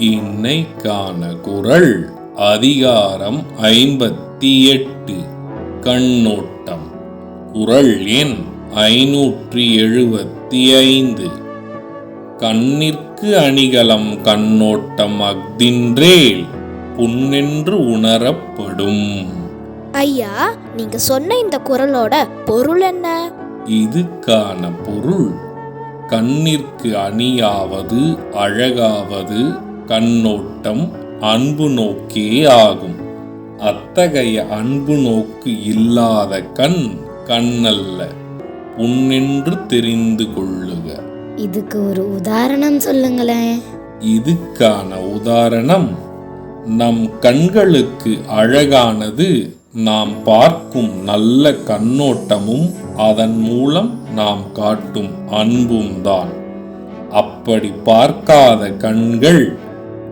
இன்னைக்கான குரல் அதிகாரம் ஐம்பத்தி எட்டு. கண்ணோட்டம். குரல் எண் ஐநூற்றி எழுபத்தி ஐந்து. கண்ணிற்கு அணிகலம் கண்ணோட்டம் அஃதின்றேல் புண்ணென்று உணரப்படும். ஐயா நீங்க சொன்ன இந்த குரலோட பொருள் என்ன? இதுக்கான பொருள் கண்ணிற்கு அணியாவது அழகாவது கண்ணோட்டம் அன்பு நோக்கே ஆகும். அத்தகைய அன்பு நோக்கு இல்லாத கண் கண்ணல்ல. புண்ணென்று தெரிந்து கொள்ளுக. இதுக்கு ஒரு உதாரணம் சொல்லுங்களேன். இதுக்கான உதாரணம் நம் கண்களுக்கு அழகானது நாம் பார்க்கும் நல்ல கண்ணோட்டமும் அதன் மூலம் நாம் காட்டும் அன்பும் தான். அப்படி பார்க்காத கண்கள்